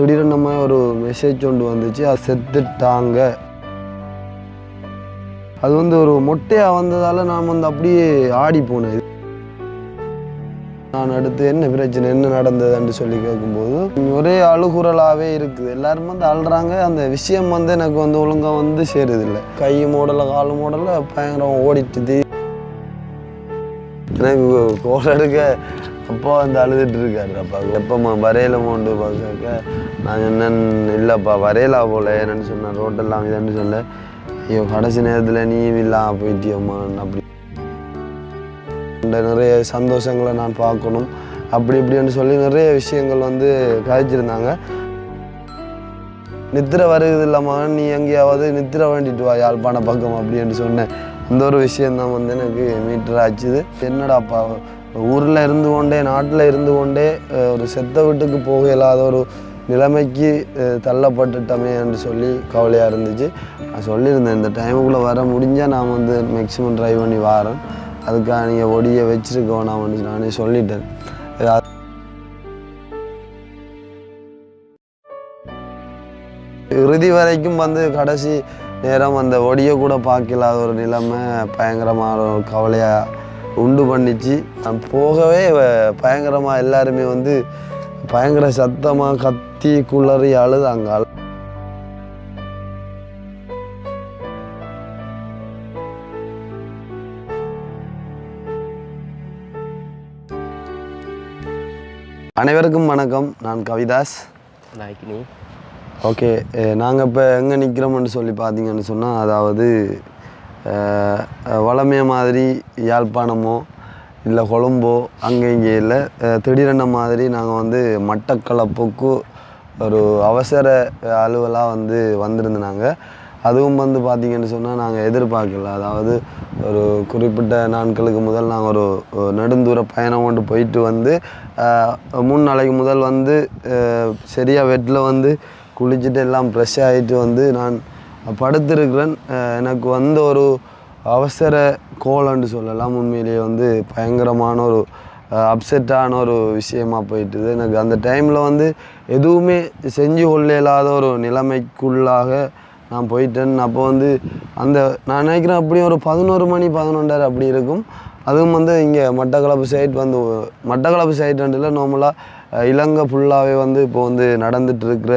திடீர்னு நம்ம ஒரு மெசேஜ் ஒன்று வந்துச்சு அது செத்துட்டாங்க. அது வந்து ஒரு மொட்டையாக வந்ததால் நான் வந்து அப்படியே ஆடி போனேன். நான் அடுத்து என்ன பிரச்சனை என்ன நடந்ததுன்னு சொல்லி கேட்கும்போது ஒரே அழுகுறலாகவே இருக்குது. எல்லாரும் வந்து அழுறாங்க. அந்த விஷயம் வந்து எனக்கு வந்து ஒழுங்காக வந்து சேருதில்லை. கை மூடலை கால் மூடலை பயங்கரம் ஓடிட்டுது எனக்கு கோல் எடுக்க அப்பா வந்து அழுதுட்டு இருக்காரு அப்பா எப்பம்மா வரையில மோண்டு பார்க்க நான் என்னன்னு இல்லைப்பா வரையலா போல என்னன்னு சொன்னேன் ரோட்டெல்லாம் இதுன்னு சொல்ல. ஐயோ கடைசி நேரத்தில் நீயும் இல்லாம போயிட்டியம்மா அப்படி. நிறைய சந்தோஷங்களை நான் பார்க்கணும். அப்படி இப்படின்னு சொல்லி நிறைய விஷயங்கள் வந்து கதைச்சிருந்தாங்க நித்திர வருகிறது இல்லாம நீ எங்கேயாவது நித்திர வேண்டிட்டு வா யாழ்ப்பாண பக்கம் அப்படின்னு சொன்னேன். அந்த ஒரு விஷயந்தான் வந்து எனக்கு மீட்டர் ஆச்சுது. என்னடா அப்பா ஊரில் இருந்து கொண்டே நாட்டில் இருந்து கொண்டே ஒரு செத்த வீட்டுக்கு போக இல்லாத ஒரு நிலைமைக்கு தள்ளப்பட்டுட்டோமே என்று சொல்லி கவலையாக இருந்துச்சு. நான் சொல்லியிருந்தேன் இந்த டைமுக்குள்ளே வர முடிஞ்சால் நான் வந்து மேக்ஸிமம் ட்ரை பண்ணி வாரேன். அதுக்காக நீங்கள் ஒடியை வச்சுருக்கோம் நான் வந்து நானே சொல்லிட்டேன். இறுதி வரைக்கும் வந்து கடைசி நேரம் அந்த ஒடியை கூட பார்க்கலாத ஒரு நிலைமை பயங்கரமான ஒரு கவலையாக உண்டு பண்ணிச்சு. நான் போகவே வ- பயங்கரமா எல்லாருமே வந்து பயங்கர சத்தமாக கத்தி குளறி அழுதாங்க. அழு- அனைவருக்கும் வணக்கம். நான் கவிதாஸ். நாய்க்கினி. ஓகே நாங்கள் இப்போ எங்கே நிற்கிறோம்னு சொல்லி பார்த்தீங்கன்னு சொன்னால் அதாவது வளமைய மாதிரி யாழ்ப்பாணமோ இல்லை கொழும்போ அங்கே இங்கே இல்லை. திடீரென மாதிரி நாங்கள் வந்து மட்டக்களப்புக்கு ஒரு அவசர அலுவலாக வந்து வந்திருந்தாங்க. அதுவும் வந்து பார்த்திங்கன்னு சொன்னால் நாங்கள் எதிர்பார்க்கல. அதாவது ஒரு குறிப்பிட்ட நாட்களுக்கு முதல் நாங்கள் ஒரு நெடுந்தூர பயணம் கொண்டு போயிட்டு வந்து மூணு நாளைக்கு முதல் வந்து சரியாக வெட்டில் வந்து குளிச்சுட்டு எல்லாம் ஃப்ரெஷ் ஆகிட்டு வந்து நான் படுத்திருக்கிறேன். எனக்கு வந்த ஒரு அவசர கோலன்னு சொல்லலாம். உண்மையிலேயே வந்து பயங்கரமான ஒரு அப்செட்டான ஒரு விஷயமா போயிட்டுது. எனக்கு அந்த டைமில் வந்து எதுவுமே செஞ்சு கொள்ள இல்லாத ஒரு நிலைமைக்குள்ளாக நான் போயிட்டேன். அப்போ வந்து அந்த நான் நினைக்கிறேன் அப்படியும் ஒரு பதினோரு மணி பதினொன்றரை அப்படி இருக்கும். அதுவும் வந்து இங்கே மட்டக்களப்பு சைட் வந்து மட்டக்களப்பு சைட் சைட்டுல நார்மலாக இலங்கை ஃபுல்லாகவே வந்து இப்போ வந்து நடந்துட்டு இருக்கிற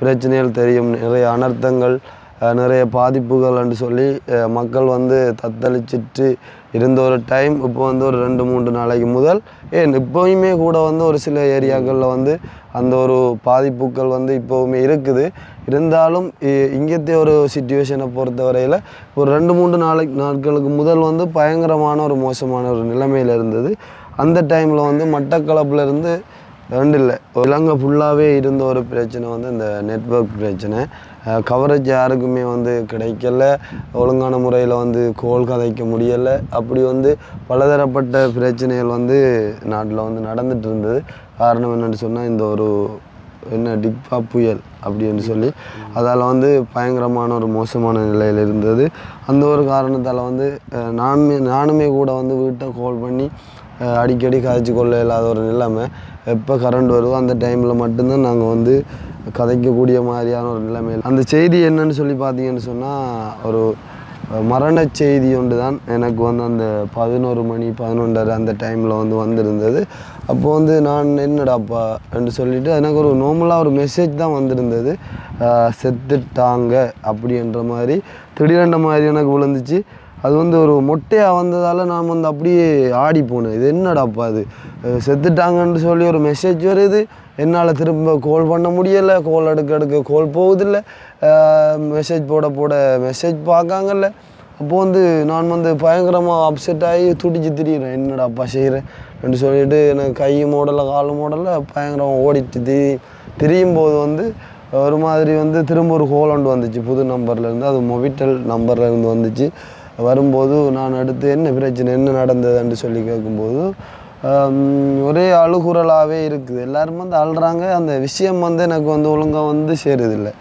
பிரச்சனைகள் தெரியும். நிறைய அனர்த்தங்கள் நிறைய பாதிப்புகள்னு சொல்லி மக்கள் வந்து தத்தளிச்சிட்டு இருந்த ஒரு டைம் இப்போ வந்து ஒரு ரெண்டு மூன்று நாளைக்கு முதல் ஏன் இப்போயுமே கூட வந்து ஒரு சில ஏரியாக்களில் வந்து அந்த ஒரு பாதிப்புகள் வந்து இப்போவுமே இருக்குது. இருந்தாலும் இ- ஒரு சுச்சுவேஷனை பொறுத்த வரையில் ஒரு ரெண்டு மூன்று நாளைக்கு நாட்களுக்கு முதல் வந்து பயங்கரமான ஒரு மோசமான ஒரு நிலைமையில் இருந்தது. அந்த டைமில் வந்து மட்டக்களப்பில் இருந்து ரெண்டு இல்லை இலங்கை ஃபுல்லாகவே இருந்த ஒரு பிரச்சனை வந்து இந்த நெட்வொர்க் பிரச்சனை. கவரேஜ் யாருக்குமே வந்து கிடைக்கல. ஒழுங்கான முறையில் வந்து கோல் கதைக்க முடியலை. அப்படி வந்து பலதரப்பட்ட பிரச்சனைகள் வந்து நாட்டில் வந்து நடந்துட்டு இருந்தது. காரணம் என்னென்னு சொன்னால் இந்த ஒரு என்ன டிக்பா புயல் அப்படின்னு சொல்லி. அதால் வந்து பயங்கரமான ஒரு மோசமான நிலையில் இருந்தது. அந்த ஒரு காரணத்தால் வந்து நானுமே நானுமே கூட வந்து வீட்டை கால் பண்ணி அடிக்கடி காய்ச்சி கொள்ள இல்லாத ஒரு நிலைமை. எப்போ கரண்ட் வருதோ அந்த டைமில் மட்டும்தான் நாங்கள் வந்து கதைக்கக்கூடிய மாதிரியான ஒரு நிலைமையில். அந்த செய்தி என்னன்னு சொல்லி பார்த்தீங்கன்னு சொன்னால் ஒரு மரண செய்தி ஒன்று தான் எனக்கு வந்து அந்த பதினோரு மணி பதினொன்றரை அந்த டைமில் வந்து வந்திருந்தது. அப்போது வந்து நான் என்னடாப்பா என்று சொல்லிவிட்டு எனக்கு ஒரு நார்மலாக ஒரு மெசேஜ் தான் வந்திருந்தது. செத்துட்டாங்க அப்படின்ற மாதிரி திடீரென்ற மாதிரி எனக்கு விழுந்துச்சு. அது வந்து ஒரு மொட்டையாக வந்ததால் நான் வந்து அப்படியே ஆடி போனேன் இது என்னடாப்பா அது செத்துட்டாங்கன்னு சொல்லி ஒரு மெசேஜ் வருது. என்னால் திரும்ப கோல் பண்ண முடியலை. கோல் எடுக்க எடுக்க கோல் போகுதில்ல. மெசேஜ் போட போட மெசேஜ் பார்க்காங்கல்ல. அப்போது வந்து நான் வந்து பயங்கரமாக அப்செட் ஆகி துடிச்சு திரியிறேன். என்னடாப்பா செய்கிறேன் என்று சொல்லிட்டு எனக்கு கை மூடலை கால் மூடலை பயங்கரமாக ஓடிட்டு திரி திரியும் போது வந்து ஒரு மாதிரி வந்து திரும்ப ஒரு கோல் ஒன்று வந்துச்சு. புது நம்பர்லேருந்து அது மொபிட்டல் நம்பர்லேருந்து வந்துச்சு. வரும்போது நான் அடுத்து என்ன பிரச்சனை என்ன நடந்ததுன்னு சொல்லி கேட்கும்போது ஒரே அழுகுறலாகவே இருக்குது. எல்லாரும் வந்து அழுறாங்க. அந்த விஷயம் வந்து எனக்கு வந்து ஒழுங்காக வந்து சேருதில்லை.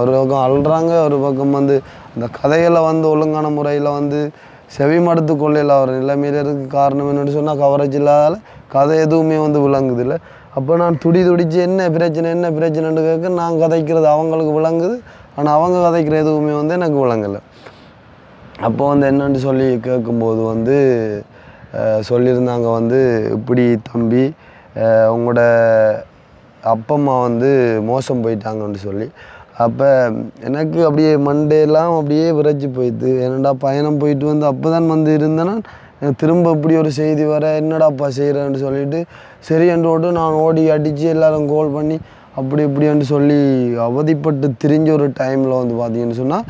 ஒரு பக்கம் அழுறாங்க ஒரு பக்கம் வந்து அந்த கதைகளை வந்து ஒழுங்கான முறையில் வந்து செவி மடுத்து கொள்ளையில் அவர் நிலைமையில இருக்க காரணம் என்னென்னு சொன்னால் கவரேஜ் இல்லாதால் கதை எதுவுமே வந்து விளங்குதில்ல. அப்போ நான் துடி துடித்து என்ன பிரச்சனை என்ன பிரச்சனைன்னு கேட்க நான் கதைக்கிறது அவங்களுக்கு விளங்குது. ஆனால் அவங்க கதைக்கிற எதுவுமே வந்து எனக்கு விளங்கலை. அப்போ வந்து என்னன்னு சொல்லி கேட்கும்போது வந்து சொல்லியிருந்தாங்க வந்து இப்படி தம்பி உங்களோட அப்பா அம்மா வந்து மோசம் போயிட்டாங்கன்னு சொல்லி. அப்போ எனக்கு அப்படியே மண்டேலாம் அப்படியே விரைச்சி போயிடுது. என்னடா பயணம் போயிட்டு வந்து அப்போ தான் வந்து இருந்தேன்னா திரும்ப இப்படி ஒரு செய்தி வர என்னடாப்பா செய்கிறேன்னு சொல்லிட்டு சரி என்றோடு நான் ஓடி அடித்து எல்லோரும் கோல் பண்ணி அப்படி இப்படின்னு சொல்லி அவதிப்பட்டு திரிஞ்ச ஒரு டைமில் வந்து பார்த்தீங்கன்னு சொன்னால்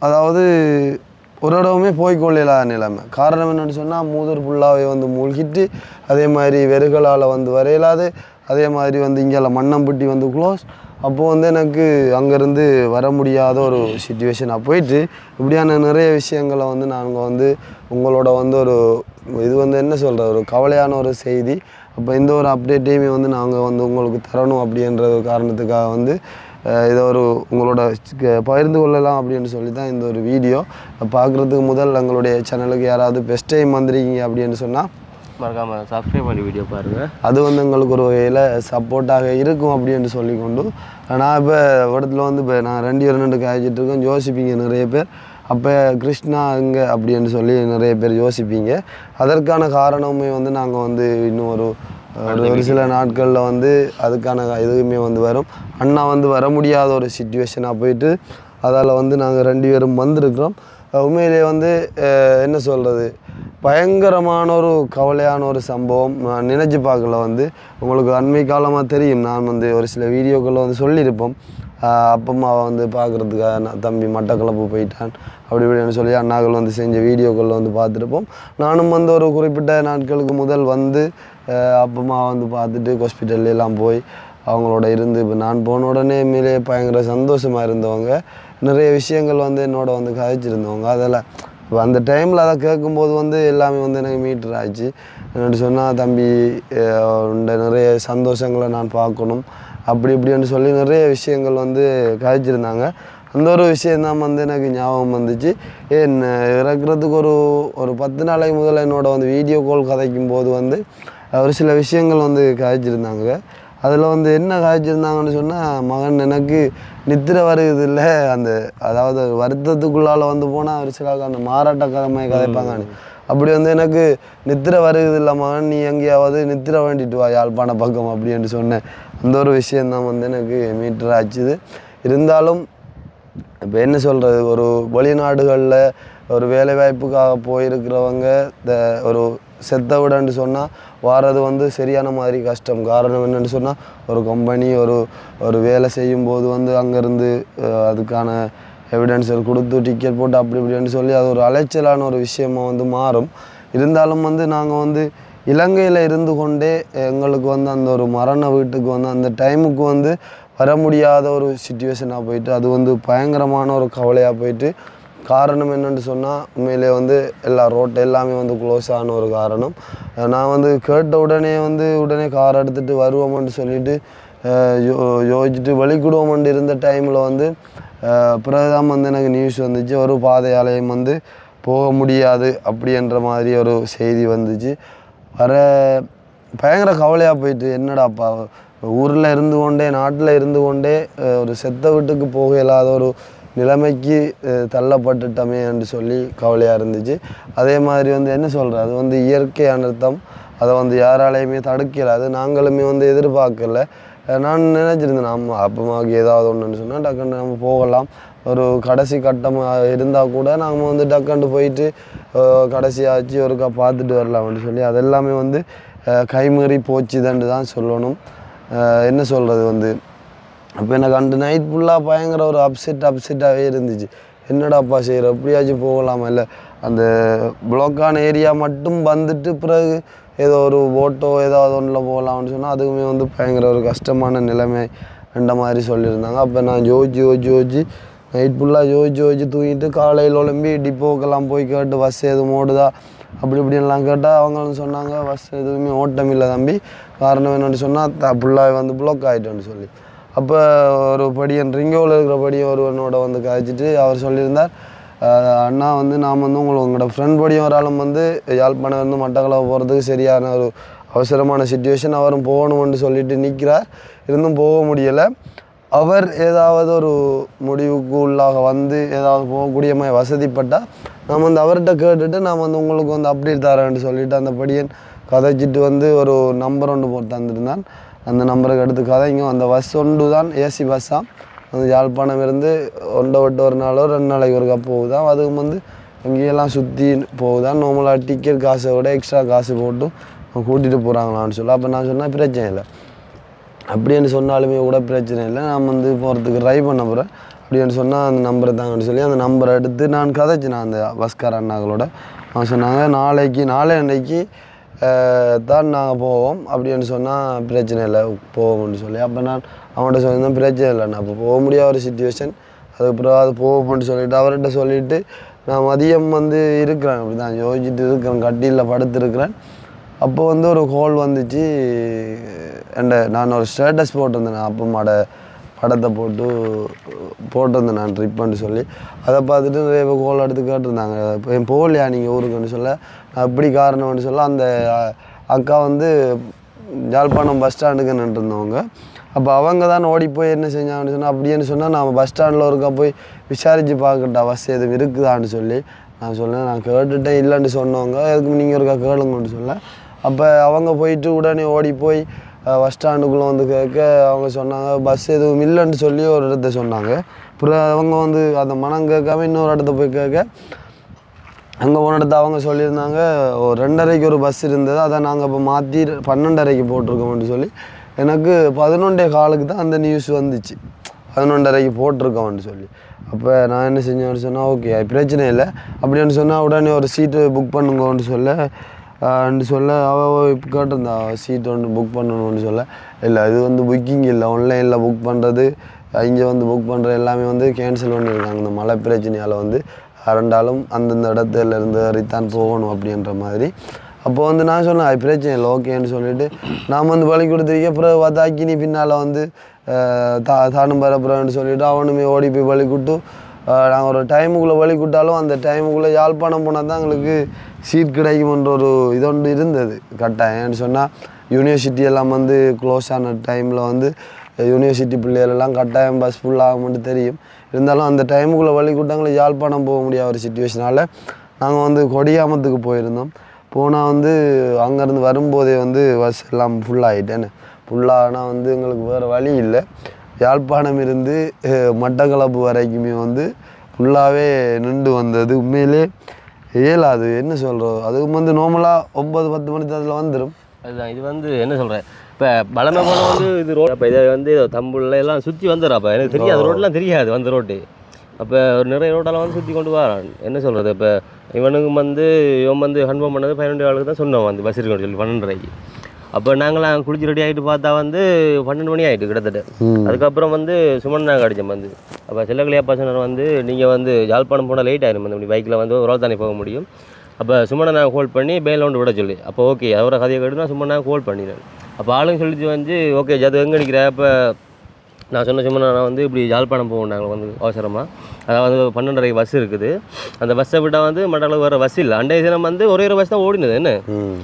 அதாவது ஒரு இடமுமே போய்க்கொள்ளலாத நிலைமை. காரணம் என்னென்னு சொன்னால் மூதர் ஃபுல்லாகவே வந்து மூழ்கிட்டு அதே மாதிரி வெறுகளால் வந்து வரையலாது அதே மாதிரி வந்து இங்கே மண்ணம்பட்டி வந்து க்ளோஸ் அப்போது வந்து எனக்கு அங்கேருந்து வர முடியாத ஒரு சுச்சுவேஷனாக போயிட்டு இப்படியான நிறைய விஷயங்களை வந்து நாங்கள் வந்து உங்களோட வந்து ஒரு இது வந்து என்ன சொல்கிற ஒரு கவலையான ஒரு செய்தி. அப்போ இந்த ஒரு அப்டேட்டையுமே வந்து நாங்கள் வந்து உங்களுக்கு தரணும் அப்படின்ற ஒரு காரணத்துக்காக வந்து இதை ஒரு உங்களோட பகிர்ந்து கொள்ளலாம் அப்படின்னு சொல்லி தான் இந்த ஒரு வீடியோ. பார்க்குறதுக்கு முதல் எங்களுடைய சேனலுக்கு யாராவது பெஸ்ட் டைம் வந்திருக்கீங்க அப்படின்னு சொன்னால் மறக்காம சப்ஸ்கிரைப் பண்ணி வீடியோ பாருங்க. அது வந்து எங்களுக்கு ஒரு வகையில் சப்போர்ட்டாக இருக்கும் அப்படின்னு சொல்லிக்கொண்டு நான் இப்போ இடத்துல வந்து இப்போ நான் ரெண்டு பேரும் ரெண்டு காய்ச்சிட்டு இருக்கேன் யோசிப்பீங்க நிறைய பேர். அப்போ கிருஷ்ணா எங்கே அப்படின்னு சொல்லி நிறைய பேர் யோசிப்பீங்க. அதற்கான காரணமே வந்து நாங்கள் வந்து இன்னும் ஒரு ஒரு ஒரு சில நாட்களில் வந்து அதுக்கான இதுவுமே வந்து வரும். அண்ணா வந்து வர முடியாத ஒரு சுச்சுவேஷனாக போயிட்டு அதால் வந்து நாங்கள் ரெண்டு பேரும் வந்திருக்கிறோம். உண்மையிலே வந்து என்ன சொல்கிறது பயங்கரமான ஒரு கவலையான ஒரு சம்பவம். நான் நினச்சி பார்க்கல வந்து. உங்களுக்கு அண்மை காலமாக தெரியும். நான் வந்து ஒரு சில வீடியோக்களில் வந்து சொல்லியிருப்போம். அப்பா அம்மாவை வந்து பார்க்குறதுக்காக நான் தம்பி மட்டக்களப்பு போயிட்டான். அப்படி இப்படின்னு சொல்லி அண்ணாக்கள் வந்து செஞ்ச வீடியோக்களில் வந்து பார்த்துருப்போம். நானும் வந்து ஒரு குறிப்பிட்ட நாட்களுக்கு முதல் வந்து அப்பா அம்மாவை வந்து பார்த்துட்டு ஹாஸ்பிட்டல்ல எல்லாம் போய் அவங்களோட இருந்து இப்போ நான் போன உடனே மேலே பயங்கர சந்தோஷமாக இருந்தவங்க. நிறைய விஷயங்கள் வந்து என்னோட வந்து கதைச்சிருந்தவங்க. அதெல்லாம் இப்போ அந்த டைமில் அதை கேட்கும்போது வந்து எல்லாமே வந்து எனக்கு மீட்டர் ஆச்சு. என்னட்டு சொன்னால் தம்பி உண்ட நிறைய சந்தோஷங்களை நான் பார்க்கணும். அப்படி இப்படின்னு சொல்லி நிறைய விஷயங்கள் வந்து கழிச்சிருந்தாங்க. அந்த ஒரு விஷயந்தான் வந்து எனக்கு ஞாபகம் வந்துச்சு. என் இறக்குறதுக்கு ஒரு ஒரு பத்து நாளைக்கு முதல்ல என்னோட வந்து வீடியோ கால் கதைக்கும் போது வந்து ஒரு சில விஷயங்கள் வந்து காய்ச்சிருந்தாங்க அதில் வந்து என்ன காய்ச்சிருந்தாங்கன்னு சொன்னால் மகன் எனக்கு நித்திர வருகிறது இல்லை அந்த அதாவது வருத்தத்துக்குள்ளால் வந்து போனால் ஒரு அந்த மாறாட்டக்காரமாக கதைப்பாங்கன்னு அப்படி வந்து எனக்கு நித்திர வருகிறது இல்லாமல் நீ எங்கேயாவது நித்திர வேண்டிட்டு வா யாழ்ப்பாண பக்கம் அப்படின்னு சொன்னேன். அந்த ஒரு விஷயந்தான் வந்து எனக்கு மீட்டர் ஆச்சுது. இருந்தாலும் இப்போ என்ன சொல்கிறது ஒரு வெளிநாடுகளில் ஒரு வேலைவாய்ப்புக்காக போயிருக்கிறவங்க இந்த ஒரு செத்த விடன்னு சொன்னால் வாரது வந்து சரியான மாதிரி கஷ்டம். காரணம் என்னென்னு சொன்னால் ஒரு கம்பெனி ஒரு ஒரு வேலை செய்யும்போது வந்து அங்கேருந்து அதுக்கான எவிடன்ஸை கொடுத்து டிக்கெட் போட்டு அப்படி இப்படின்னு சொல்லி அது ஒரு அலைச்சலான ஒரு விஷயமா வந்து மாறும். இருந்தாலும் வந்து நாங்கள் வந்து இலங்கையில் இருந்து கொண்டே எங்களுக்கு வந்து அந்த ஒரு மரண வீட்டுக்கு வந்து அந்த டைமுக்கு வந்து வர முடியாத ஒரு சுச்சுவேஷனாக போயிட்டு அது வந்து பயங்கரமான ஒரு கவலையாக போயிட்டு காரணம் என்னென்னு சொன்னால் உண்மையிலே வந்து எல்லா ரோட் எல்லாமே வந்து க்ளோஸ் ஆன ஒரு காரணம். நான் வந்து கேட்ட உடனே வந்து உடனே கார் எடுத்துகிட்டு வருவோம்னு சொல்லிட்டு யோ யோசிச்சுட்டு வெளிக்கிடுவோம்னு இருந்த டைமில் வந்து பிறகுதான் வந்து எனக்கு நியூஸ் வந்துச்சு. ஒரு பாதையாலயம் வந்து போக முடியாது அப்படின்ற மாதிரி ஒரு செய்தி வந்துச்சு. வர பயங்கர கவலையாக போயிட்டு என்னடாப்பா ஊரில் இருந்து கொண்டே நாட்டில் இருந்து கொண்டே ஒரு செத்த வீட்டுக்கு போக இல்லாத ஒரு நிலைமைக்கு தள்ளப்பட்டுட்டோமே என்று சொல்லி கவலையாக இருந்துச்சு. அதே மாதிரி வந்து என்ன சொல்கிறது அது வந்து இயற்கை அனர்த்தம். அதை வந்து யாராலையுமே தடுக்கலை. அது நாங்களுமே வந்து எதிர்பார்க்கல. நான் நினச்சிருந்தேன் நம்ம அப்பமாவுக்கு ஏதாவது ஒன்றுன்னு சொன்னால் டக்குன்னு நம்ம போகலாம். ஒரு கடைசி கட்டமாக இருந்தால் கூட நாங்கள் வந்து டக்குன்னு போயிட்டு கடைசியாச்சு ஒருக்கா பார்த்துட்டு வரலாம்னு சொல்லி அதெல்லாமே வந்து அஹ் கைமீறி தான் சொல்லணும். என்ன சொல்கிறது வந்து? அப்போ எனக்கு அந்த நைட் ஃபுல்லாக பயங்கர ஒரு அப்செட் அப்செட்டாகவே இருந்துச்சு. என்னடாப்பா செய்கிற எப்படியாச்சும் போகலாமா? இல்லை அந்த பிளாக்கான ஏரியா மட்டும் வந்துட்டு பிறகு ஏதோ ஒரு ஓட்டோ ஏதாவது ஒன்றில் போகலாம்னு சொன்னால் அதுக்குமே வந்து பயங்கர ஒரு கஷ்டமான நிலைமை என்ற மாதிரி சொல்லியிருந்தாங்க. அப்போ நான் யோசிச்சு யோசிச்சு யோசிச்சு நைட் ஃபுல்லாக யோசிச்சு யோசிச்சு தூங்கிட்டு காலையில் ஒளம்பி டிப்போக்கெல்லாம் போய் கேட்டு பஸ் எதுவும் ஓடுதா? அப்படி இப்படின்லாம் கேட்டால் அவங்களும் சொன்னாங்க பஸ் எதுவுமே ஓட்டம் இல்லை தம்பி. காரணம் என்னென்னு சொன்னால் ஃபுல்லாக வந்து ப்ளாக் ஆகிட்டோன்னு சொல்லி. அப்போ ஒரு படியன் ரிங்கோவில் இருக்கிற படியும் ஒருவனோட வந்து காய்ச்சிட்டு அவர் சொல்லியிருந்தார் அண்ணா வந்து நாம் வந்து உங்களை உங்களோட ஃப்ரெண்ட் படியும் ஒரு ஆளும் வந்து யாழ்ப்பாணம் வந்து மட்டக்களவு போகிறதுக்கு சரியான ஒரு அவசரமான சுச்சுவேஷன் அவரும் போகணும்னு சொல்லிட்டு நிற்கிறார் இருந்தும் போக முடியலை. அவர் ஏதாவது ஒரு முடிவுக்கு உள்ளாக வந்து ஏதாவது போகக்கூடிய மாதிரி வசதிப்பட்டால் நாம் வந்து அவர்கிட்ட கேட்டுட்டு நாம் வந்து உங்களுக்கு வந்து அப்டேட் தரேன்ட்டு சொல்லிட்டு அந்த படியன் கதைச்சிட்டு வந்து ஒரு நம்பர் ஒன்று போட்டு தந்திருந்தான். அந்த நம்பருக்கு எடுத்து கதைங்க அந்த பஸ் ஒன்று தான் ஏசி பஸ்ஸாக அந்த யாழ்ப்பாணம் இருந்து ஒன்றை விட்டு ஒரு நாளோ ரெண்டு நாளைக்கு ஒருக்கா போகுதான் அதுவும் வந்து இங்கேயெல்லாம் சுற்றி போகுதான் நார்மலாக டிக்கெட் காசை விட எக்ஸ்ட்ரா காசு போட்டு கூட்டிகிட்டு போகிறாங்களான்னு சொல்லி. அப்போ நான் சொன்னேன் பிரச்சனை இல்லை. அப்படின்னு சொன்னாலுமே கூட பிரச்சனை இல்லை. நான் வந்து போகிறதுக்கு ட்ரை பண்ண போகிறேன் அப்படின்னு சொன்னால் அந்த நம்பரை தாங்கன்னு சொல்லி அந்த நம்பரை எடுத்து நான் கதைச்சினேன் அந்த பஸ்கார அண்ணாக்களோட. அவங்க சொன்னாங்க நாளைக்கு நாளை அன்னைக்கு தான் நாங்கள் போவோம் அப்படின்னு சொன்னால் பிரச்சனை இல்லை போவோம்னு சொல்லி. அப்போ நான் அவன்கிட்ட சொல்லியிருந்தேன் பிரச்சனை இல்லை. நான் அப்போ போக முடியாத ஒரு சுச்சுவேஷன் அதுக்கப்புறம் அது போவோம்னு சொல்லிட்டு அவர்கிட்ட சொல்லிவிட்டு நான் மதியம் வந்து இருக்கிறேன். அப்படி தான் யோசிச்சுட்டு இருக்கிறேன் கட்டியில் படுத்துருக்கிறேன். அப்போ வந்து ஒரு ஹோல் வந்துச்சு. என்ட நான் ஒரு ஸ்டேட்டஸ் போட்டிருந்தேன். அப்போ மாட படத்தை போட்டு போட்டிருந்தேன் நான் ட்ரிப்புன்னு சொல்லி. அதை பார்த்துட்டு நிறைய பேர் கோல் எடுத்து கேட்டிருந்தாங்க. இப்போ என் போகலையா நீங்கள் ஊருக்குன்னு சொல்ல அப்படி காரணம்னு சொல்ல அந்த அக்கா வந்து யாழ்ப்பாணம் பஸ் ஸ்டாண்டுக்கு நின்றுருந்தவங்க. அப்போ அவங்க தான் ஓடி போய் என்ன செஞ்சாங்கன்னு சொன்னால் அப்படின்னு சொன்னால் நான் பஸ் ஸ்டாண்டில் ஒருக்கா போய் விசாரித்து பார்க்கட்டா பஸ் எதுவும் இருக்குதான்னு சொல்லி. நான் சொன்னேன் நான் கேட்டுட்டேன் இல்லைன்னு சொன்னவங்க அதுக்கு நீங்கள் ஒருக்கா கேளுங்கன்னு சொல்ல. அப்போ அவங்க போயிட்டு உடனே ஓடி போய் பஸ் ஸ்டாண்டுக்குள்ளே வந்து கேட்க அவங்க சொன்னாங்க பஸ் எதுவும் இல்லைன்னு சொல்லி ஒரு இடத்த சொன்னாங்க. அப்புறம் அவங்க வந்து அந்த மனம் கேட்காம இன்னொரு இடத்த போய் கேட்க அங்கே போனடுத்து அவங்க சொல்லியிருந்தாங்க ஒரு ரெண்டரைக்கு ஒரு பஸ் இருந்தது அதை நாங்கள் இப்போ மாற்றி பன்னெண்டரைக்கு போட்டிருக்கோம்னு சொல்லி. எனக்கு பதினொன்றே காலுக்கு தான் அந்த நியூஸ் வந்துச்சு. பதினொன்றரைக்கு போட்டிருக்கோம்னு சொல்லி. அப்போ நான் என்ன செஞ்சேன்னு சொன்னால் ஓகே பிரச்சனை இல்லை. அப்படின்னு சொன்னால் உடனே ஒரு சீட்டு புக் பண்ணுங்கன்னு சொல்ல சொல்ல அவள் கேட்டிருந்தா சீட் ஒன்று புக் பண்ணணும்னு சொல்ல. இல்லை இது வந்து புக்கிங் இல்லை ஆன்லைனில் புக் பண்ணுறது இங்கே வந்து புக் பண்ணுற எல்லாமே வந்து கேன்சல் பண்ணியிருக்காங்க. இந்த மழை பிரச்சனையால் வந்து அரண்டாலும் அந்தந்த இடத்துல இருந்து வரைத்தான் போகணும் அப்படின்ற மாதிரி. அப்போ வந்து நான் சொன்னேன் அது பிரச்சனை இல்லை ஓகேன்னு சொல்லிட்டு நான் வந்து வழி கொடுத்துருக்கேன் அப்புறம் பார்த்தா அக்கினி பின்னால் வந்து தா தானும் பரப்புறேன்னு சொல்லிட்டு அவனுமே ஓடி போய் வழி கூட்டு நாங்கள் ஒரு டைமுக்குள்ளே வழி கூட்டாலும் அந்த டைமுக்குள்ளே யாழ்ப்பாணம் போனால் தான் எங்களுக்கு சீட் கிடைக்கும்ன்ற ஒரு இதொன்று இருந்தது கட்டாயம். ஏன்னு சொன்னால் யூனிவர்சிட்டி எல்லாம் வந்து க்ளோஸ் ஆன டைமில் வந்து யூனிவர்சிட்டி பிள்ளைகளெல்லாம் கட்டாயம் பஸ் ஃபுல்லாக மட்டும் தெரியும். இருந்தாலும் அந்த டைமுக்குள்ளே வழி கூட்டாங்களே யாழ்ப்பாணம் போக முடியாத ஒரு சுச்சுவேஷனால் நாங்கள் வந்து கொடியாமத்துக்கு போயிருந்தோம். போனால் வந்து அங்கேருந்து வரும்போதே வந்து பஸ் எல்லாம் ஃபுல்லாகிட்டேன்னு ஃபுல்லானா வந்து எங்களுக்கு வேறு வழி இல்லை. யாழ்ப்பாணம் இருந்து மட்டக்களப்பு வரைக்குமே வந்து ஃபுல்லாகவே நின்று வந்தது. உண்மையிலே இயலாது. என்ன சொல்கிறோம் அதுவும் வந்து நார்மலாக ஒம்பது பத்து மணிக்கு அதில் வந்துடும் அதுதான். இது வந்து என்ன சொல்கிறேன் இப்போ பலமை போன வந்து இது ரோடு. அப்போ இதை வந்து தம்புள்ள எல்லாம் சுற்றி வந்துடுறா அப்போ. எனக்கு தெரியாது ரோடெலாம் தெரியாது அந்த ரோட்டு. அப்போ ஒரு நிறைய ரோடெல்லாம் வந்து சுற்றி கொண்டு வரான். என்ன சொல்கிறது இப்போ இவனுக்கு வந்து இவன் வந்து கன்ஃபார்ம் பண்ணது பதினெண்டு ஆளுக்கு தான் சொன்னோம் வந்து பஸ் இருக்குன்னு சொல்லி பன்னெண்டரைக்கு. அப்போ நாங்களாம் குளிச்சு ரெடி ஆகிட்டு பார்த்தா வந்து பன்னெண்டு மணி ஆகிட்டு கிட்டத்தட்ட. அதுக்கப்புறம் வந்து சுமன் நாங்கள் அடித்தோம் வந்து. அப்போ செல்லக்கலியா பசங்க வந்து நீங்கள் வந்து யாழ்ப்பாணம் போனால் லேட் ஆயிரும் வந்து பைக்கில் வந்து ஒரு தானே போக முடியும். அப்போ சுமனை நான் கால் பண்ணி பேல ஒன்று விட சொல்லி. அப்போ ஓகே அவரை கதையை கேட்டு நான் சும்மா நான் கால் பண்ணினேன். அப்போ ஆளுங்க சொல்லிச்சு வந்து ஓகே ஜது எங்கே நிற்கிற அப்போ நான் சொன்ன சும்மா நான் வந்து இப்படி யாழ்ப்பாணம் போவோம் நாங்கள் வந்து அவசரமாக அதாவது பன்னெண்டரை பஸ் இருக்குது. அந்த பஸ்ஸை விட்டால் வந்து மண்டலம் வேறு பஸ் இல்லை. அண்டைய தினம் வந்து ஒரே ஒரு பஸ் தான் ஓடினது என்ன?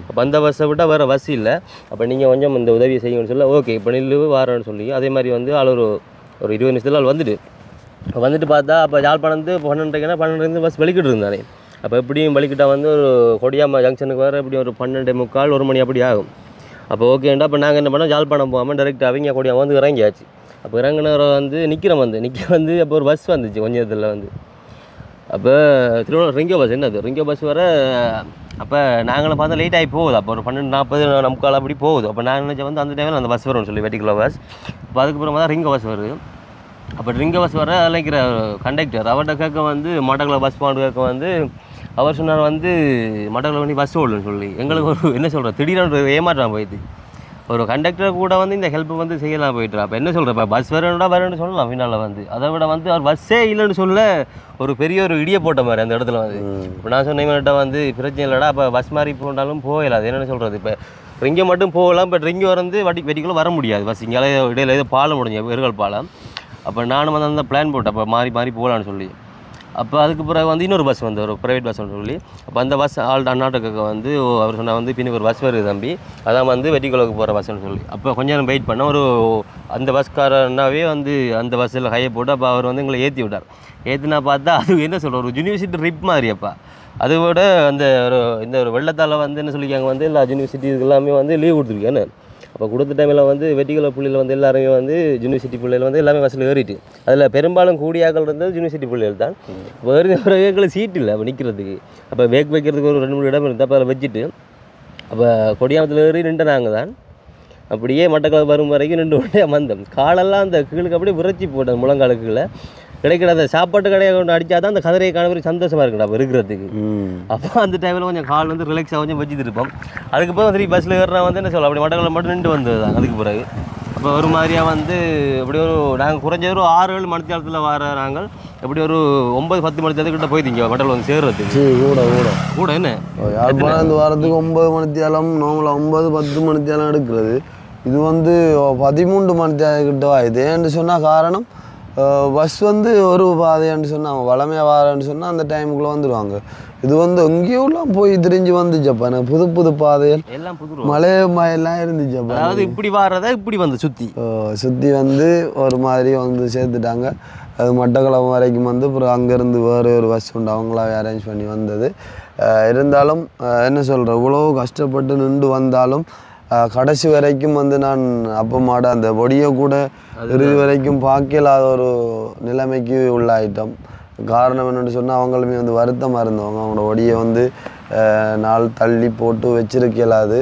அப்போ அந்த பஸ்ஸை விட்டால் வேறு பஸ் இல்லை. அப்போ நீங்கள் கொஞ்சம் இந்த உதவியை செய்யுங்கன்னு சொல்ல ஓகே இப்போ நில்லு வாரேன்னு சொல்லி. அதே மாதிரி வந்து ஆள் ஒரு ஒரு இருபது நிமிஷத்தில் ஆள் வந்துட்டு. வந்துட்டு பார்த்தா அப்போ யாழ்ப்பாணத்து பன்னெண்டுக்குன்னா பன்னெண்டு பஸ் வலிக்கிட்டு இருந்தானே. அப்போ எப்படியும் வலிக்கிட்டா வந்து ஒரு கொடியாம ஜங்ஷனுக்கு வர எப்படியும் ஒரு பன்னெண்டு முக்கால் ஒரு மணி அப்படி ஆகும். அப்போ ஓகேண்டா அப்போ நாங்கள் என்ன பண்ணோம்? யாழ்ப்பாணம் போகாமல் டேரெக்ட் அவங்க கொடியாம வந்து இறங்கியாச்சு. அப்போ இறங்கினவரை வந்து நிற்கிறோம் வந்து. நிற்க வந்து அப்போ ஒரு பஸ் வந்துச்சு கொஞ்ச நேரத்தில் வந்து. அப்போ திருவண்ணா ரிங்கோ பஸ் என்னது? ரிங்கோ பஸ் வர அப்போ நாங்களும் பார்த்தா லேட் ஆகி போகுது. அப்போ ஒரு பன்னெண்டு நாற்பது நமக்கால் அப்படி போகுது. அப்போ நான் நினச்ச வந்து அந்த டைமில் அந்த பஸ் வரும்னு சொல்லி வெட்டிக்குள்ள பஸ் அப்போ அதுக்கப்புறமா தான் ரிங்கோ பஸ் வருது. அப்போ ரிங்கோ பஸ் வர அதில் இருக்கிற கண்டக்டர் அவர்கிட்ட கேட்க வந்து மட்டக்கள பஸ் பாண்டு கேட்க வந்து அவர் சொன்னார் வந்து மட்டக்கள பண்ணி பஸ் ஓடலன்னு சொல்லி. எங்களுக்கு ஒரு என்ன சொல்கிறது திடீர்னு ஒரு ஏமாற்றம் போயிடுது ஒரு கண்டக்டர் கூட வந்து இந்த ஹெல்ப் வந்து செய்யலாம் போயிட்டு அப்போ என்ன சொல்கிறேன் இப்போ பஸ் வரணும்னா வரணும்னு சொல்லலாம் பின்னால் வந்து. அதை விட வந்து அவர் பஸ்ஸே இல்லைன்னு சொல்ல ஒரு பெரிய ஒரு இடியை போட்ட மாதிரி அந்த இடத்துல வந்து. இப்போ நான் சொன்ன இவன்கிட்ட வந்து பிரச்சனை இல்லைடா அப்போ பஸ் மாதிரி போனாலும் அது என்னென்னு சொல்கிறது இப்போ ரிங்க மட்டும் போகலாம் பட் ரிங்க வந்து வட்டி வெட்டிக்குள்ளே வர முடியாது. பஸ் இங்கே இடையில ஏதோ பாலம் முடிஞ்ச வெறுகல் பாலம். அப்போ நானும் வந்து அந்த பிளான் போட்டேன் அப்போ மாறி மாறி போகலான்னு சொல்லி. அப்போ அதுக்கு பிறகு வந்து இன்னொரு பஸ் வந்து ஒரு ப்ரைவேட் பஸ் சொல்லி. அப்போ அந்த பஸ் ஆல் அண்ணாட்டுக்கு வந்து அவர் சொன்னால் வந்து பின்னுக்கு ஒரு பஸ் வருது தம்பி. அதான் வந்து வெட்டிக்குளவுக்கு போகிற பஸ்ஸுன்னு சொல்லி. அப்போ கொஞ்ச நேரம் வெயிட் பண்ண ஒரு அந்த பஸ்காரனாவே வந்து அந்த பஸ்ஸில் ஹையை போட்டு அப்போ அவர் வந்து எங்களை ஏற்றி விட்டார். ஏற்றினா பார்த்தா அது என்ன சொல்ற ஒரு யூனிவர்சிட்டி ரிப் மாதிரி அப்பா. அதை விட அந்த ஒரு இந்த ஒரு வெள்ளத்தால் வந்து என்ன சொல்லிக்காங்க வந்து எல்லா யூனிவர்சிட்டிஸ் எல்லாமே வந்து லீவ் கொடுத்துருக்கேன்னு அப்போ கொடுத்த டைமில் வந்து வெட்டிக்குள புள்ளியில் வந்து எல்லாருமே வந்து யூனிவர்சிட்டி பிள்ளைகள் வந்து எல்லாமே பஸ்ஸில் ஏறிட்டு. அதில் பெரும்பாலும் கூடியாக்கள் இருந்தது யூனிவர்சிட்டி பிள்ளைகள் தான். வேறு பிறகு சீட் இல்லை அப்போ நிற்கிறதுக்கு அப்போ வேக் வைக்கிறதுக்கு ஒரு ரெண்டு மூணு இடம் இருந்தால் அப்போ அதில் வச்சுட்டு அப்போ கொடியாமத்தில் ஏறி நின்று நாங்கள் தான். அப்படியே மட்டக்களப்பு வரும் வரைக்கும் நின்று உடனே வந்தோம் காலெல்லாம் அந்த கீழுக்கு அப்படியே விரைச்சி போட்டேன் முழங்காலுக்குள்ளே. கிடைக்கிற அந்த சாப்பாட்டு கடையை கொண்டு அடித்தா தான் அந்த கதிரையை காண ஒரு சந்தோஷமாக இருக்குடா அப்போ இருக்கிறதுக்கு. அப்போ அந்த டைமில் கொஞ்சம் கால் வந்து ரிலாக்ஸாக கொஞ்சம் வச்சுட்டு இருப்போம். அதுக்கப்புறம் திருப்பி பஸ்ஸில் ஏறினா வந்து என்ன சொல்ல அப்படி மட்டக்களப்பு மட்டும் நின்று வந்தது தான் அதுக்கு பிறகு. அப்போ ஒரு மாதிரியாக வந்து இப்படி ஒரு நாங்கள் குறைஞ்ச ஒரு ஆறு ஏழு மணித்தியாலத்தில் வர நாங்கள் எப்படி ஒரு ஒன்பது பத்து மணித்தியாலத்துக்கிட்ட போயிருந்தீங்க மட்டக்களப்பு வந்து சேர்றதுக்கு. சரி கூட கூட. கூட என்ன? யாழ்ப்பாணம் வாரத்துக்கு ஒன்பது மணித்தியாலம் நார்மலாக ஒன்பது பத்து மணித்தியாலம் எடுக்கிறது. இது வந்து பதிமூன்று மணித்தியாலம் கிட்ட ஆகுது ஏன்னு சொன்னால் காரணம் பஸ் வந்து ஒரு பாதையான்னு சொன்னாங்க வளமையாக வாரன்னு சொன்னால் அந்த டைமுக்குள்ளே வந்துடுவாங்க இது வந்து எங்கேயோலாம் போய் திரிஞ்சு வந்துச்சப்பா எனக்கு புது புது பாதைகள். எல்லாம் புது மலை மயெல்லாம் இருந்துச்சப்பா அதாவது இப்படி வாரதா இப்படி வந்து சுற்றி சுற்றி வந்து ஒரு மாதிரி வந்து சேர்த்துட்டாங்க. அது மட்டக்களப்பு வரைக்கும் வந்து அப்புறம் அங்கேருந்து வேறு ஒரு பஸ் உண்டு. அவங்களாவே அரேஞ்ச் பண்ணி வந்தது. இருந்தாலும் என்ன சொல்கிற இவ்வளோ கஷ்டப்பட்டு நின்று வந்தாலும் கடைசி வரைக்கும் வந்து நான் அப்பமாட அந்த பொடியை கூட இறுதி வரைக்கும் பார்க்கலாத ஒரு நிலைமைக்கு உள்ளாயிட்டோம். காரணம் என்னென்னு சொன்னால் அவங்களுமே வந்து வருத்தமாக இருந்தவங்க. அவங்களோட ஒடியை வந்து நாள் தள்ளி போட்டு வச்சிருக்கலாது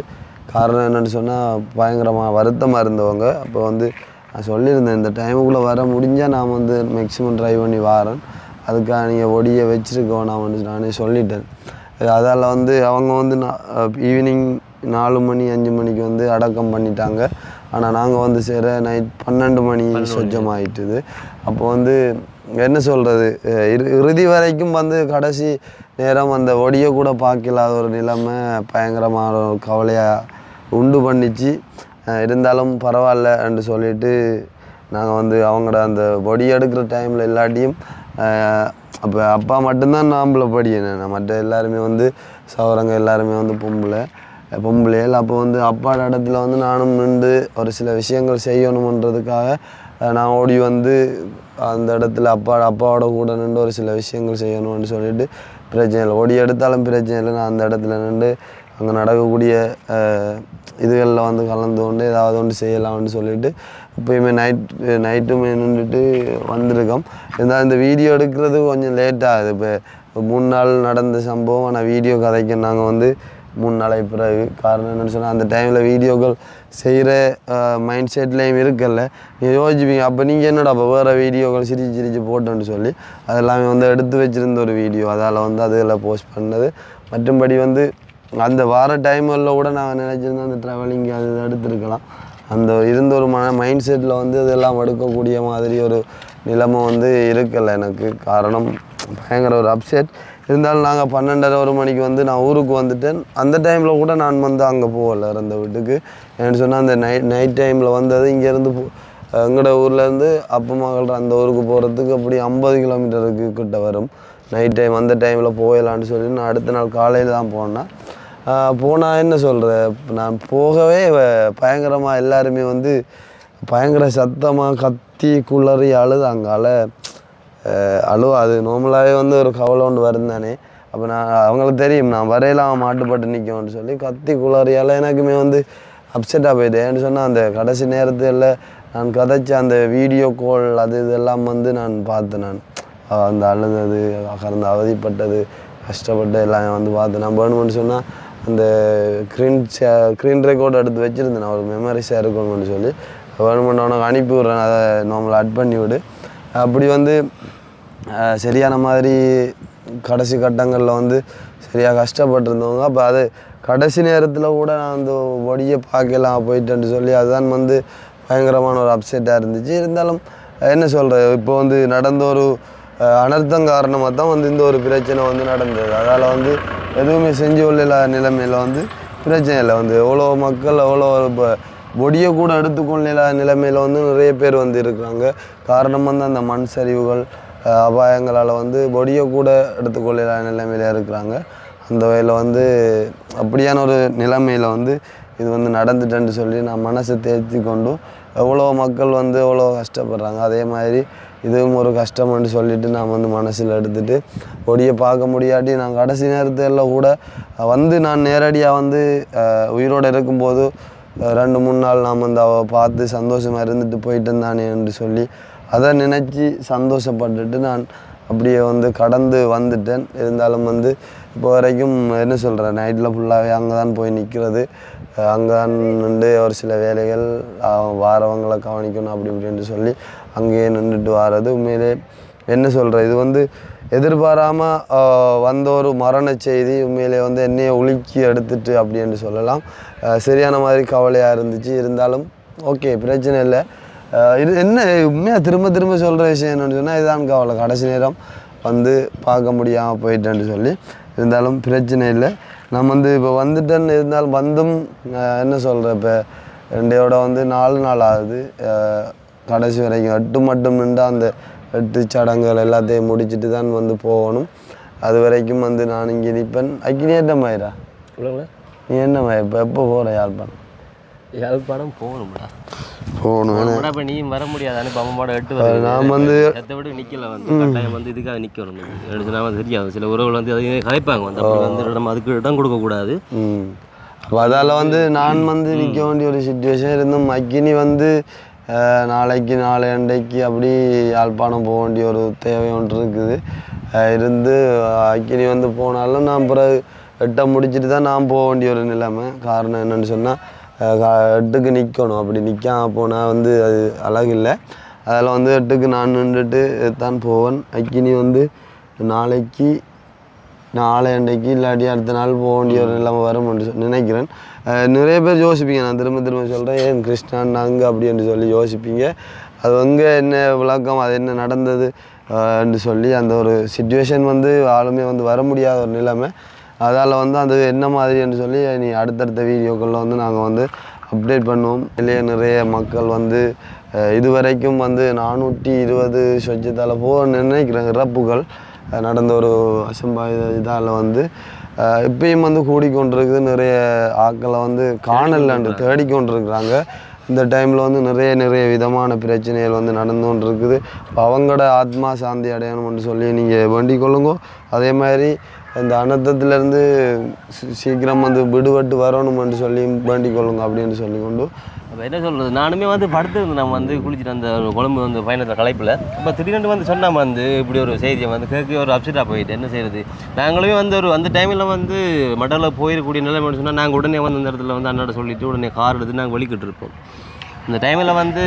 காரணம் என்னென்னு சொன்னால் பயங்கரமாக வருத்தமாக இருந்தவங்க. அப்போ வந்து நான் சொல்லியிருந்தேன் இந்த டைமுக்குள்ளே வர முடிஞ்சால் நான் வந்து மேக்ஸிமம் ட்ரை பண்ணி வரேன். அதுக்காக நீங்கள் ஒடியை வச்சிருக்க வேணாம்னு நானே சொல்லிட்டேன். அதால் வந்து அவங்க வந்து ஈவினிங் நாலு மணி அஞ்சு மணிக்கு வந்து அடக்கம் பண்ணிட்டாங்க. ஆனால் நாங்கள் வந்து சேர நைட் பன்னெண்டு மணி சொச்சமாயிட்டுது. அப்போ வந்து என்ன சொல்கிறது இறுதி வரைக்கும் வந்து கடைசி நேரம் அந்த ஒடியை கூட பார்க்கலாத ஒரு நிலைமை பயங்கரமான ஒரு கவலையாக உண்டு பண்ணிச்சு. இருந்தாலும் பரவாயில்லன்னு சொல்லிட்டு நாங்கள் வந்து அவங்களோட அந்த பொடி எடுக்கிற டைமில் இல்லாட்டியும் அப்போ அப்பா மட்டும்தான் நாம்பளை படியேன் மற்ற எல்லாருமே வந்து சவரங்க எல்லாருமே வந்து பொம்பளை. பொம்பளைகள். அப்போ வந்து அப்பாட இடத்துல வந்து நானும் நின்று ஒரு சில விஷயங்கள் செய்யணுமன்றதுக்காக நான் ஓடி வந்து அந்த இடத்துல அப்பா அப்பாவோட கூட நின்று ஒரு சில விஷயங்கள் செய்யணும்னு சொல்லிட்டு பிரச்சனை இல்லை. ஓடி எடுத்தாலும் பிரச்சனை இல்லை. நான் அந்த இடத்துல நின்று அங்கே நடக்கக்கூடிய இதுகளில் வந்து கலந்து கொண்டு ஏதாவது ஒன்று செய்யலாம்னு சொல்லிட்டு இப்போயுமே நைட் நைட்டுமே நின்றுட்டு வந்திருக்கோம். இருந்தால் இந்த வீடியோ எடுக்கிறது கொஞ்சம் லேட் ஆகுது. இப்போ மூணு நாள் நடந்த சம்பவம் ஆனால் வீடியோ கதைக்கு நாங்கள் வந்து மூணு நாளைக்கு பிறகு காரணம் என்னென்னு சொன்னால் அந்த டைமில் வீடியோக்கள் செய்கிற மைண்ட் செட்லேயும் இருக்கல நீங்கள் யோசிப்பீங்க அப்போ நீங்கள் என்னடா அப்போ வேறு வீடியோக்கள் சிரிச்சு சிரிச்சு போட்டோன்னு சொல்லி அதெல்லாமே வந்து எடுத்து வச்சிருந்த ஒரு வீடியோ. அதால் வந்து அதில் போஸ்ட் பண்ணது. மற்றும்படி வந்து அந்த வார டைமில் கூட நான் நினச்சிருந்தேன் அந்த ட்ராவலிங் அது எடுத்துருக்கலாம் எடுத்திருக்கலாம். அந்த இருந்த ஒரு மன மைண்ட் செட்டில் வந்து இதெல்லாம் எடுக்கக்கூடிய மாதிரி ஒரு நிலைமை வந்து இருக்கலை எனக்கு. காரணம் பயங்கர ஒரு அப்செட் இருந்தாலும் நாங்கள் பன்னெண்டரை ஒரு மணிக்கு வந்து நான் ஊருக்கு வந்துட்டேன். அந்த டைமில் கூட நான் வந்து அங்கே போகல இருந்த வீட்டுக்கு. ஏன்னு சொன்னால் அந்த நைட் நைட் டைமில் வந்தது இங்கேருந்து எங்களோட ஊர்லேருந்து அப்பா மகள் அந்த ஊருக்கு போகிறதுக்கு அப்படி ஐம்பது கிலோமீட்டருக்கு கிட்ட வரும். நைட் டைம் அந்த டைமில் போயிடலான்னு சொல்லி நான் அடுத்த நாள் காலையில் தான் போனேன். போனால் என்ன சொல்கிற நான் போகவே பயங்கரமாக எல்லாருமே வந்து பயங்கர சத்தமாக கத்தி குளறி அழுது அங்கால அழுவா. அது நார்மலாகவே வந்து ஒரு கவலை ஒன்று வருந்தானே அப்போ நான் அவங்களுக்கு தெரியும் நான் வரையில அவன் மாட்டுப்பட்டு நிற்கும்னு சொல்லி கத்தி குளறியால் எனக்குமே வந்து அப்செட்டாக போயிட்டு ஏன்னு சொன்னால் அந்த கடைசி நேரத்தில் நான் கதைச்ச அந்த வீடியோ கால் அது இதெல்லாம் வந்து நான் பார்த்தேன் நான். அந்த அழுதது கறந்து அவதிப்பட்டது கஷ்டப்பட்டு எல்லாம் வந்து பார்த்தேன். நான் வேணும்னு சொன்னால் அந்த க்ரீன் க்ரீன் ரெக்கார்டு எடுத்து வச்சுருந்தேன். நான் ஒரு மெமரிஸாக இருக்கணும்னு சொல்லி. வேணுமெண்ட் உனக்கு அனுப்பி விட்றேன் அதை நார்மலாக அட் பண்ணி விடு. அப்படி வந்து சரியான மாதிரி கடைசி கட்டங்களில் வந்து சரியாக கஷ்டப்பட்டிருந்தவங்க. அப்போ அது கடைசி நேரத்தில் கூட நான் அந்த ஒடியை பார்க்கலாம் போயிட்டேன்னு சொல்லி அதுதான் வந்து பயங்கரமான ஒரு அப்செட்டாக இருந்துச்சு. இருந்தாலும் என்ன சொல்கிறது இப்போ வந்து நடந்த ஒரு அனர்த்தம் காரணமாக தான் வந்து இந்த ஒரு பிரச்சனை வந்து நடந்தது. அதால் வந்து எதுவுமே செஞ்சு கொள்ள நிலைமையில் வந்து பிரச்சனை இல்லை. வந்து எவ்வளோ மக்கள் எவ்வளோ இப்போ பொடியை கூட எடுத்துக்கொள்ள நிலைமையில் வந்து நிறைய பேர் வந்து இருக்கிறாங்க. காரணம் வந்து அந்த மண் சரிவுகள் அபாயங்களால் வந்து பொடியை கூட எடுத்துக்கொள்ள நிலைமையில் இருக்கிறாங்க. அந்த வகையில் வந்து அப்படியான ஒரு நிலைமையில் வந்து இது வந்து நடந்துட்டேன்னு சொல்லி நான் மனசை தேர்த்தி கொண்டும் எவ்வளோ மக்கள் வந்து எவ்வளோ கஷ்டப்படுறாங்க அதே மாதிரி இதுவும் ஒரு கஷ்டம்னு சொல்லிட்டு நான் வந்து மனசில் எடுத்துட்டு பொடியை பார்க்க முடியாட்டி நான் கடைசி நேரத்தில் கூட வந்து நான் நேரடியாக வந்து உயிரோடு இருக்கும்போது ரெண்டு மூணு நாள் நாம் வந்து அவ பார்த்து சந்தோஷமாக இருந்துட்டு போயிட்டு இருந்தானே என்று சொல்லி அதை நினச்சி சந்தோஷப்பட்டுட்டு நான் அப்படியே வந்து கடந்து வந்துட்டேன். இருந்தாலும் வந்து இப்போ வரைக்கும் என்ன சொல்கிறேன் நைட்டில் ஃபுல்லாகவே அங்கே தான் போய் நிற்கிறது அங்கே தான் நின்று ஒரு சில வேலைகள் வாரவங்களை கவனிக்கணும் அப்படி இப்படின்ட்டு சொல்லி அங்கேயே நின்றுட்டு வர்றது. உண்மையிலே என்ன சொல்கிற இது வந்து எதிர்பாராமல் வந்த ஒரு மரண செய்தி உண்மையிலே வந்து என்னையை உலுக்கி எடுத்துட்டு அப்படின்னு சொல்லலாம். சரியான மாதிரி கவலையாக இருந்துச்சு. இருந்தாலும் ஓகே பிரச்சனை இல்லை. இது என்ன உண்மையாக திரும்ப திரும்ப சொல்கிற விஷயம் என்னன்னு சொன்னால் இதுதான் கவலை கடைசி நேரம் வந்து பார்க்க முடியாமல் போயிட்டேன்னு சொல்லி இருந்தாலும் பிரச்சனை இல்லை. நான் வந்து இப்போ வந்துட்டேன்னு இருந்தாலும் வந்தும் என்ன சொல்கிற இப்போ ரெண்டையோட வந்து நாலு நாள் ஆகுது. கடைசி வரைக்கும் எட்டு மட்டும் நின்று அந்த எட்டு சடங்குகள் எல்லாத்தையும் முடிச்சுட்டு தான் வந்து போகணும். அது வரைக்கும் வந்து நான் இங்கே நிற்பேன். அக்கினி என்ன மயிரா? நீ என்ன மயிர் இப்போ எப்போ போகிற யாழ்ப்பாணம்? யாழ்ப்பாணம் போகணும்டா. போகணும். இப்போ நீயும் வர முடியாது அனுப்ப அம்மாவோட எட்டு நான் வந்து எத்தை விட நிற்கல வந்து. கட்டாயம் வந்து இதுக்காக நிற்கணும் வந்து தெரியாது. சில உறவுகள் வந்து அதையும் கலைப்பாங்க. வந்து அப்படி வந்து இடம் அதுக்கு இடம் கொடுக்கக்கூடாது. அதால் வந்து நான் வந்து நிற்க வேண்டிய ஒரு சுச்சுவேஷன் இருந்தும் அக்கினி வந்து நாளைக்கு நாளை அண்டைக்கு அப்படி யாழ்ப்பாணம் போக வேண்டிய ஒரு தேவை ஒன்று இருக்குது. இருந்து அக்கினி வந்து போனாலும் நான் பிறகு எட்டை முடிச்சுட்டு தான் நான் போக வேண்டிய ஒரு நிலைமை. காரணம் என்னன்னு சொன்னால் எட்டுக்கு நிற்கணும் அப்படி நிற்காம போனால் வந்து அது அழகில்லை அதில் வந்து எட்டுக்கு நான் நின்றுட்டு தான் போவேன். அக்கினி வந்து நாளைக்கு நாளை அன்றைக்கு இல்லாட்டி அடுத்த நாள் போக வேண்டிய ஒரு நிலைமை வரும் சொ- நினைக்கிறேன். நிறைய பேர் யோசிப்பீங்க. நான் திரும்ப திரும்ப சொல்கிறேன் ஏன் கிருஷ்ணான் அப்படி என்று சொல்லி யோசிப்பீங்க. அது அங்கே என்ன விளக்கம் அது என்ன நடந்தது என்று சொல்லி அந்த ஒரு சுச்சுவேஷன் வந்து ஆளுமே வந்து வர முடியாத ஒரு நிலைமை. அதால் வந்து அது என்ன மாதிரின்னு சொல்லி நீ அடுத்தடுத்த வீடியோக்களில் வந்து நாங்கள் வந்து அப்டேட் பண்ணுவோம். இல்லையே நிறைய மக்கள் வந்து அஹ் இதுவரைக்கும் வந்து நானூற்றி இருபது சொச்சத்தால் போக நினைக்கிறேன் இறப்புகள் நடந்த ஒரு அசம்பாவித இதால் வந்து இப்பயும் வந்து கூடிக்கொண்டிருக்குது. நிறைய ஆட்களை வந்து காணலன்னு தேடிக்கொண்டிருக்கிறாங்க. இந்த டைமில் வந்து நிறைய நிறைய விதமான பிரச்சனைகள் வந்து நடந்து கொண்டு இருக்குது அவங்களோட ஆத்மா சாந்தி அடையணும்னு சொல்லி நீங்கள் வேண்டிக் கொள்ளுங்க அதே மாதிரி அந்த அனர்த்தத்திலேருந்து சீக்கிரம் வந்து விடுபட்டு வரணும்னு சொல்லி வேண்டிக் கொள்ளுங்க அப்படின்னு சொல்லி கொண்டு அப்போ என்ன சொல்கிறது நானுமே வந்து படுத்துருந்தேன் நம்ம வந்து குளிச்சுட்டு அந்த குழம்பு வந்து பயணத்தில் களைப்பில். இப்போ திடீர்னு வந்து சொன்னால் வந்து இப்படி ஒரு செய்தியை வந்து கேட்க ஒரு அப்செட்டாக போயிட்டு என்ன செய்யறது நாங்களுமே வந்து ஒரு அந்த டைமில் வந்து மடலில் போயிடக்கூடிய நிலைமை சொன்னால் நாங்கள் உடனே வந்து அந்த இடத்துல வந்து அண்ணாட சொல்லிட்டு உடனே கார் எடுத்து நாங்கள் வெளிக்கிட்டு இருப்போம் இந்த டைமில் வந்து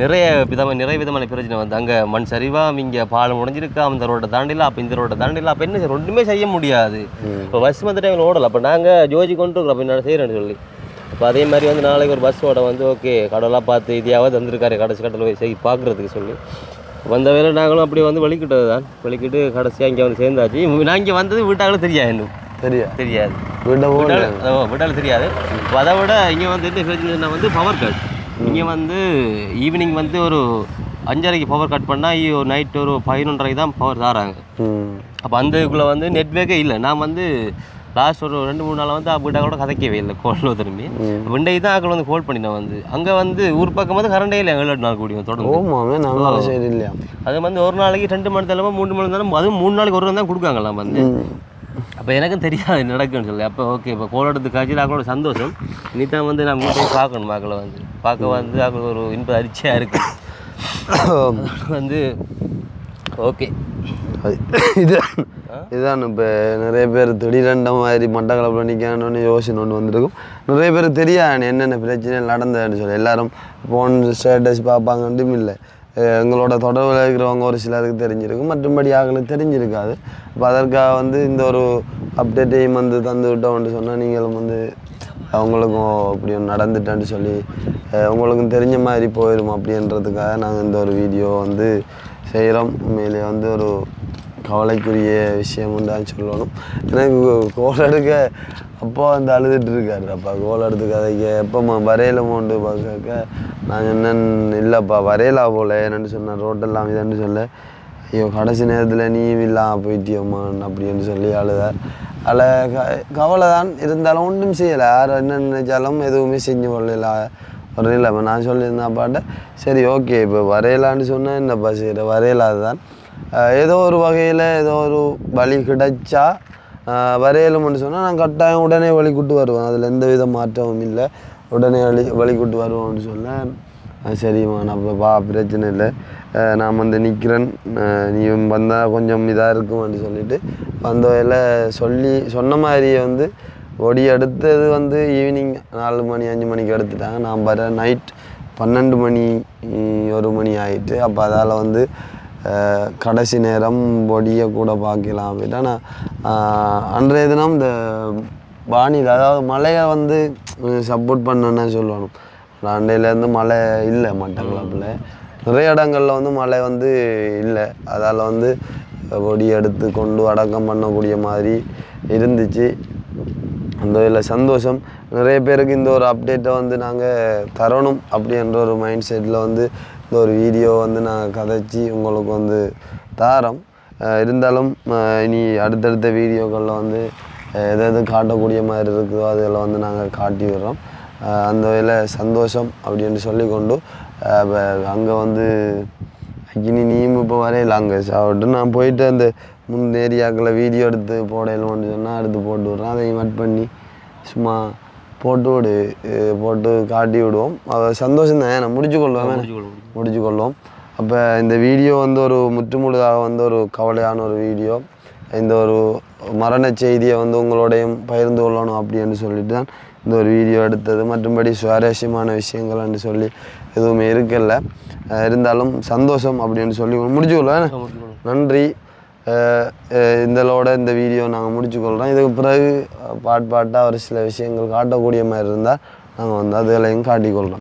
நிறைய விதமான நிறைய விதமான பிரச்சனை வந்து அங்கே மண் சரிவா இங்கே பாலம் உடஞ்சிருக்கா. அந்த ரோட்டை தாண்டில அப்போ இந்த ரோட்டை தாண்டில அப்போ என்ன ஒன்றுமே செய்ய முடியாது. இப்போ பஸ் அந்த டைமில் ஓடலை. அப்போ நாங்கள் ஜோஜி கொண்டு இருக்கிறோம். அப்போ என்ன செய்கிறேன்னு சொல்லி. இப்போ அதே மாதிரி வந்து நாளைக்கு ஒரு பஸ் ஓட வந்து ஓகே கடவுளாக பார்த்து இதையாவது வந்திருக்காரு கடைசி கட்டத்தில் போய் செய் பார்க்குறதுக்கு சொல்லி. வந்த வேலை நாங்களும் அப்படியே வந்து வெளிக்கிட்டது தான். வெளிக்கிட்டு கடைசியாக இங்கே வந்து சேர்ந்தாச்சு. நான் இங்கே வந்தது வீட்டாங்களும் தெரியாது. இன்னும் தெரியாது. போக விட்டாலும் தெரியாது. இப்போ அதை விட இங்கே வந்து என்ன பிரச்சனைனா வந்து பவர் கட் இங்கே வந்து ஈவினிங் வந்து ஒரு அஞ்சரைக்கு பவர் கட் பண்ணால் ஒரு நைட் ஒரு பதினொன்றரைக்கு தான் பவர் தாராங்க. அப்போ அந்த இதுக்குள்ளே வந்து நெட்ஒர்க்கே இல்லை. நான் வந்து லாஸ்ட் ஒரு ரெண்டு மூணு நாள் வந்து வீட்டை கூட கதைக்கவே இல்லை கோலில் திரும்பி விண்டை தான் ஆக்கள் வந்து கோல் பண்ணினேன் வந்து. அங்கே வந்து ஊர் பக்கம் வந்து கரண்டே இல்லை. ஏழு நாள் கூடியும் தொடர்ந்து அது வந்து ஒரு நாளைக்கு ரெண்டு மணி தலைமை மூணு மணி நேரம் அதுவும் மூணு நாளைக்கு ஒரு தான் கொடுக்காங்களாம் வந்து. அப்போ எனக்கும் தெரியாது நடக்கும்னு சொல்லி. அப்போ ஓகே இப்போ கோல் எடுத்து காய்ச்சி அவங்களோட சந்தோஷம். இனி தான் வந்து நான் வீட்டையும் பார்க்கணும் மக்களை வந்து. பார்க்க வந்து அவங்களுக்கு ஒரு இன்ப அரிச்சியாக இருக்குது வந்து ஓகே அது இது இதுதான் இப்போ நிறைய பேர் திடீரெண்ட மாதிரி மட்டக்களப்பில் நிற்கணும்னு யோசனை ஒன்று வந்திருக்கும். நிறைய பேர் தெரியாது என்னென்ன பிரச்சனை நடந்ததுன்னு சொல்லி. எல்லாரும் ஃபோன் ஸ்டேட்டஸ் பார்ப்பாங்கன்ட்டும் இல்லை. எங்களோட தொடர்பில் இருக்கிறவங்க ஒரு சிலருக்கு தெரிஞ்சிருக்கும் மற்றும்படி ஆகளுக்கு தெரிஞ்சிருக்காது. அப்போ அதற்காக வந்து இந்த ஒரு அப்டேட்டையும் வந்து தந்து விட்டோம்னு சொன்னால் நீங்களும் வந்து அவங்களுக்கும் அப்படி நடந்துட்டேன்னு சொல்லி உங்களுக்கும் தெரிஞ்ச மாதிரி போயிடும் அப்படின்றதுக்காக நாங்கள் இந்த ஒரு வீடியோ வந்து செய்கிறோம் உண்மையிலேயே வந்து ஒரு கவலைக்குரிய விஷயம் தான் சொல்லணும். எனக்கு கோல் எடுக்க அப்பா வந்து அழுதுட்டு இருக்காரு அப்பா கோல் எடுத்து கதைக்க. எப்போம்மா வரையில மோண்டு பார்க்க நான் சொன்னேன் இல்லைப்பா வரையலா போல. என்னென்னு சொன்னேன் ரோட்டெல்லாம் இதுன்னு சொல்ல. ஐயோ கடைசி நேரத்தில் நீயும் இல்லாமல் போயிட்டியோமான் அப்படின்னு சொல்லி அழுதார். அதில் க கவலை தான் இருந்தாலும் ஒன்றும் செய்யலை. யார் என்ன நினைச்சாலும் எதுவுமே செஞ்சு கொள்ளல. ஒரு நிலைமை நான் சொல்லியிருந்தேன் அப்பாட்ட சரி ஓகே இப்போ வரையலான்னு சொன்னால் என்னப்பா செய்கிற வரையலாது தான் ஏதோ ஒரு வகையில் ஏதோ ஒரு வழி கிடைச்சா வரையலும்னு சொன்னால் நான் கட்டாயம் உடனே வழி கூட்டு வருவேன். அதில் எந்த வித மாற்றமும் இல்லை. உடனே வழி வழிகூட்டு வருவோம்னு சொல்ல சரிம்மா நான் வா பிரச்சனை இல்லை. நான் வந்து நிற்கிறேன் நீ வந்தால் கொஞ்சம் இதாக இருக்கும்னு சொல்லிட்டு வந்த வகையில் சொல்லி சொன்ன மாதிரியே வந்து ஒடி எடுத்தது வந்து ஈவினிங் நாலு மணி அஞ்சு மணிக்கு எடுத்துட்டாங்க நான் வர நைட் பன்னெண்டு மணி ஒரு மணி ஆயிட்டு அப்போ அதால் வந்து கடைசி நேரம் பொடியை கூட பார்க்கலாம். அப்படின்னா நான் அன்றைய தினம் இந்த வானிலை அதாவது மழையை வந்து சப்போர்ட் பண்ணணுன்னு சொல்லணும். அண்டையிலேருந்து மழை இல்லை மட்டக்களப்பில். நிறைய இடங்களில் வந்து மழை வந்து இல்லை. அதால் வந்து பொடி எடுத்து கொண்டு அடக்கம் பண்ணக்கூடிய மாதிரி இருந்துச்சு. அந்த இதில் சந்தோஷம். நிறைய பேருக்கு இந்த ஒரு அப்டேட்டை வந்து நாங்கள் தரணும் அப்படின்ற ஒரு மைண்ட் செட்டில் வந்து இந்த ஒரு வீடியோ வந்து நான் கதைச்சி உங்களுக்கு வந்து தாரம். இருந்தாலும் இனி அடுத்தடுத்த வீடியோக்களில் வந்து அஹ் எது எது காட்டக்கூடிய மாதிரி இருக்குதோ அதில் வந்து நாங்கள் காட்டி விடுறோம். அந்த வகையில் சந்தோஷம் அப்படின்னு சொல்லி கொண்டு அங்கே வந்து இனி நீயும் இப்போ வரையில அங்கே சாப்பிட்டு நான் போயிட்டு அந்த முன் ஏரியாக்களை வீடியோ எடுத்து போடையிலோன்னு சொன்னால் எடுத்து போட்டு விட்றேன். அதையும் கட் பண்ணி சும்மா போட்டு விடு போட்டு காட்டி விடுவோம் சந்தோஷம் தான்? நான் முடிச்சு கொள்வேன் முடிச்சு கொள்வோம் அப்போ இந்த வீடியோ வந்து ஒரு முற்றுமுழுதாக வந்து ஒரு கவலையான ஒரு வீடியோ. இந்த ஒரு மரண செய்தியை வந்து உங்களோடையும் பகிர்ந்து கொள்ளணும் அப்படின்னு சொல்லிட்டு தான் இந்த ஒரு வீடியோ எடுத்தது. மற்றும்படி சுவாரஸ்யமான விஷயங்கள்னு சொல்லி எதுவுமே இருக்கல. இருந்தாலும் சந்தோஷம் அப்படின்னு சொல்லி முடிச்சு கொள்வேன் நன்றி. இந்தளோட இந்த வீடியோ நாங்கள் முடிச்சுக்கொள்கிறோம் இதுக்கு பிறகு பாட் பாட்டாக ஒரு சில விஷயங்கள் காட்டக்கூடிய மாதிரி இருந்தால் நாங்கள் வந்து அதுகளையும் காட்டிக்கொள்கிறோம்